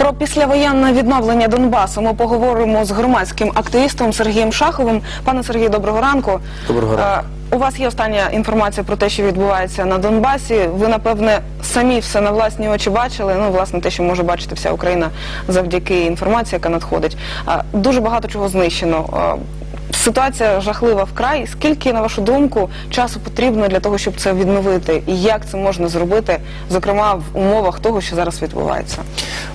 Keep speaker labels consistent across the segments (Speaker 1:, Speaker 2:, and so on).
Speaker 1: Про післявоєнне відновлення Донбасу ми поговоримо з громадським активістом Сергієм Шаховим. Пане Сергію, доброго ранку.
Speaker 2: Доброго ранку.
Speaker 1: Е, У вас є остання інформація про те, що відбувається на Донбасі. Ви напевне самі все на власні очі бачили. Ну, власне, те, що може бачити вся Україна завдяки інформації, яка надходить. Е, Дуже багато чого знищено. Ситуація жахлива вкрай. Скільки, на вашу думку, часу потрібно для того, щоб це відновити, і як це можна зробити, зокрема в умовах того, що зараз відбувається?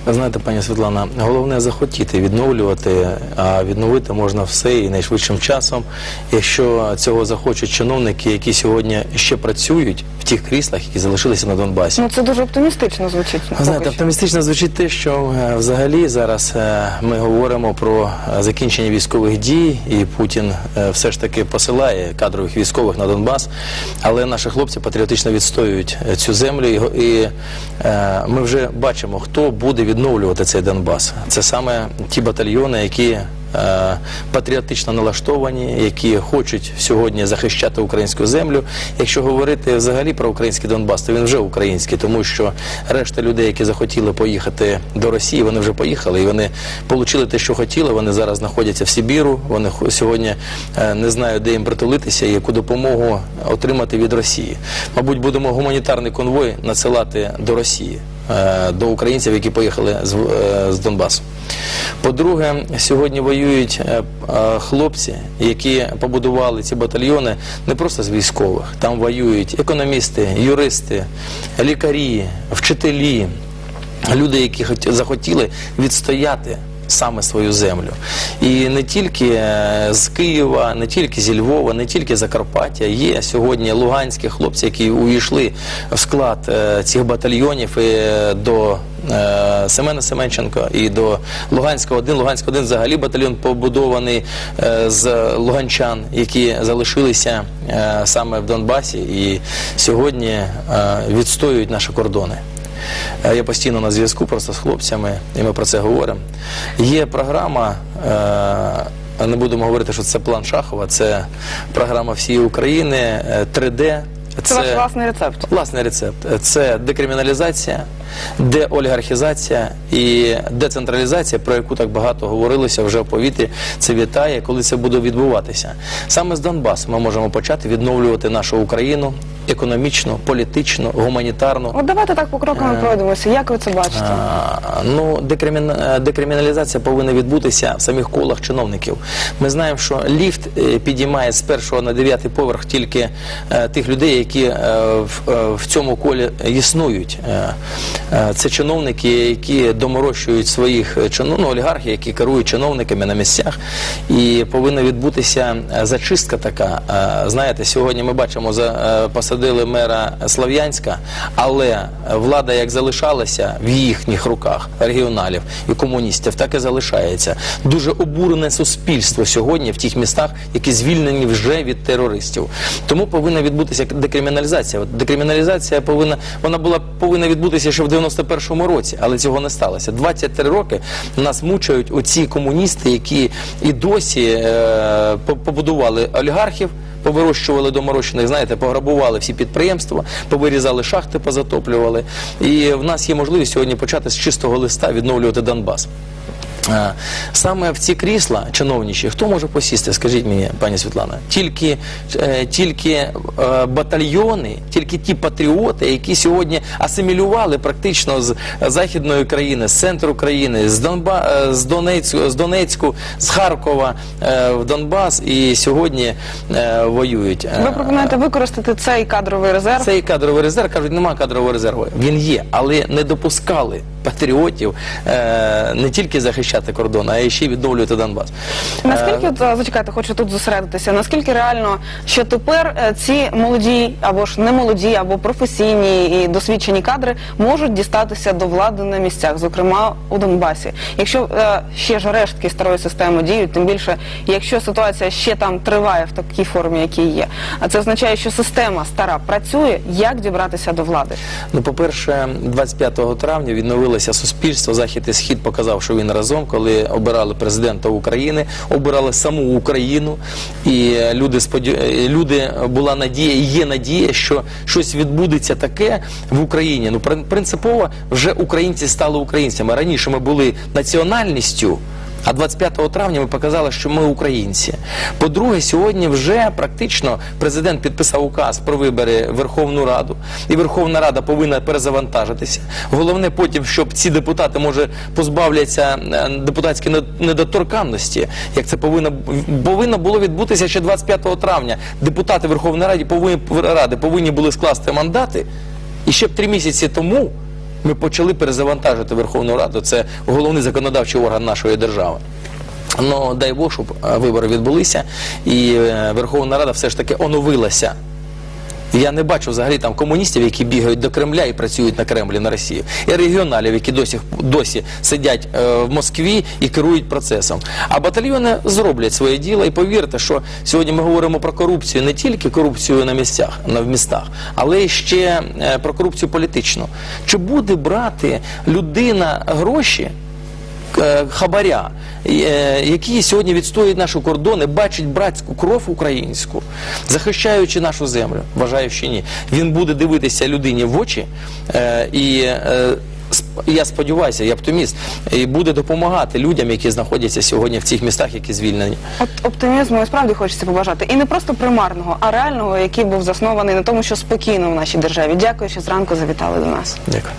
Speaker 2: Ви знаєте, пані Світлана, головне захотіти відновлювати, а відновити можна все і найшвидшим часом, якщо цього захочуть чиновники, які сьогодні ще працюють в тих кріслах, які залишилися на Донбасі.
Speaker 1: Ну це дуже оптимістично звучить.
Speaker 2: Ви знаєте, оптимістично звучить те, що е, взагалі зараз е, ми говоримо про е, закінчення військових дій, і Путін е, все ж таки посилає кадрових військових на Донбас, але наші хлопці патріотично відстоюють е, цю землю, і, е, ми вже бачимо, хто буде відновлювати цей Донбас. Це саме ті батальйони, які патріотично налаштовані, які хочуть сьогодні захищати українську землю. Якщо говорити взагалі про український Донбас, то він вже український, тому що решта людей, які захотіли поїхати до Росії, вони вже поїхали і вони отримали те, що хотіли. Вони зараз знаходяться в Сибіру. Вони сьогодні е, не знають, де їм притулитися і яку допомогу отримати від Росії. Мабуть, будемо гуманітарний конвой надсилати до Росії. Е, До українців, які поїхали з, е, з Донбасу. По-друге, сьогодні воюють е, хлопці, які побудували ці батальйони не просто з військових. Там воюють економісти, юристи, лікарі, вчителі, люди, які хот- захотіли відстояти. Саме свою землю, і не тільки е, з Києва, не тільки зі Львова, не тільки Закарпаття. Є сьогодні луганські хлопці, які увійшли в склад е, цих батальйонів і е, до Семена Семенченка і до Луганського 1. Луганського 1 взагалі батальйон побудований з луганчан, які залишилися саме в Донбасі і сьогодні відстоюють наші кордони. Е, Я постійно на зв'язку просто з хлопцями, і ми про це говоримо. Є програма. е, Не будемо говорити, що це план Шахова, це програма всієї України, е, 3D.
Speaker 1: Це ваш власний рецепт.
Speaker 2: Власний рецепт це декриміналізація, деолігархізація і децентралізація, про яку так багато говорилося вже в повітрі. Це вітає, коли це буде відбуватися. Саме з Донбасу ми можемо почати відновлювати нашу Україну економічно, політично, гуманітарно.
Speaker 1: От давайте так по крокам
Speaker 2: Е.
Speaker 1: пройдемося. Як ви це бачите?
Speaker 2: А, Ну, декримін... е, декриміналізація повинна відбутися в самих колах чиновників. Ми знаємо, що ліфт е, підіймає з першого на дев'ятий поверх тільки тих людей, які в, в цьому колі існують. Е, це чиновники, які доморощують своїх е, ну, олігархів, які керують чиновниками на місцях. І повинна відбутися е, зачистка така. Знаєте, сьогодні ми бачимо, посадили мера Слов'янська, але влада як залишалася в їхніх руках регіоналів і комуністів, так і залишається. Дуже обурене суспільство сьогодні в тих містах, які звільнені вже від терористів. Тому повинна відбутися декриміналізація. Декриміналізація повинна вона була повинна відбутися ще в 91-му році, але цього не сталося. 23 роки нас мучають оці комуністи, які і досі е, побудували олігархів повирощували доморощених, знаєте, пограбували всі підприємства, повирізали шахти, позатоплювали. І в нас є можливість сьогодні почати з чистого листа відновлювати Донбас. Е, Саме в ці крісла чиновніші, хто може посісти, скажіть мені, пані Світлана, тільки, е, тільки е, батальйони, тільки ті патріоти, які сьогодні асимілювали практично з західної країни, з центру країни, з, Донба, з, Донецьку, з Донецьку, з Харкова в Донбас і сьогодні воюють.
Speaker 1: Ви пропонуєте використати цей кадровий резерв?
Speaker 2: цей кадровий резерв кажуть, нема кадрового резерву. Він є, але не допускали патріотів е, не тільки захищати кордон, а й ще й відновлювати Донбас.
Speaker 1: Наскільки
Speaker 2: Е,
Speaker 1: от, зачекайте, хочу тут зосередитися. Наскільки реально, що тепер е, ці молоді або ж не молоді, або професійні і досвідчені кадри можуть дістатися до влади на місцях, зокрема у Донбасі? Якщо ще ж рештки старої системи діють, тим більше, якщо ситуація ще там триває в такій формі, якій є, а це означає, що система стара працює. Як дібратися до влади?
Speaker 2: Ну, по-перше, 25 травня відновилася згуртувалося суспільство. Захід і схід показав, що він разом, коли обирали президента України, обирали саму Україну, і е, люди сподів... е, люди була надія, є надія, що щось відбудеться таке в Україні. Ну принципово вже українці стали українцями. Раніше ми були національністю. А 25 травня ми показали, що ми українці. По-друге, сьогодні вже практично президент підписав указ про вибори Верховну Раду, і Верховна Рада повинна перезавантажитися. Головне потім, щоб ці депутати може позбавляться е, депутатської недоторканності, як це повинно повинно було відбутися ще 25 травня. Депутати Верховної Ради повинні ради повинні були скласти мандати, і ще б три місяці тому. Ми почали перезавантажити Верховну Раду. Це головний законодавчий орган нашої держави. Ну дай Бог, щоб е, вибори відбулися, і е, Верховна Рада все ж таки оновилася. Я не бачу взагалі там комуністів, які бігають до Кремля і працюють на Кремлі на Росію, і регіоналів, які досі досі сидять е, в Москві і керують процесом. А батальйони зроблять своє діло. І повірте, що сьогодні ми говоримо про корупцію не тільки корупцію на місцях, на в містах, але й ще е, про корупцію політичну. Чи буде брати людина гроші? Е, хабаря, е, які сьогодні відстоюють наші кордони, бачать братську кров українську, захищаючи нашу землю. Вважаю, що ні. Він буде дивитися людині в очі е, і. Я сподіваюся, я оптиміст, і буде допомагати людям, які знаходяться сьогодні в цих містах, які звільнені.
Speaker 1: От оптимізму і справді хочеться побажати. І не просто примарного, а реального, який був заснований на тому, що спокійно в нашій державі. Дякую, що зранку завітали до нас.
Speaker 2: Дякую.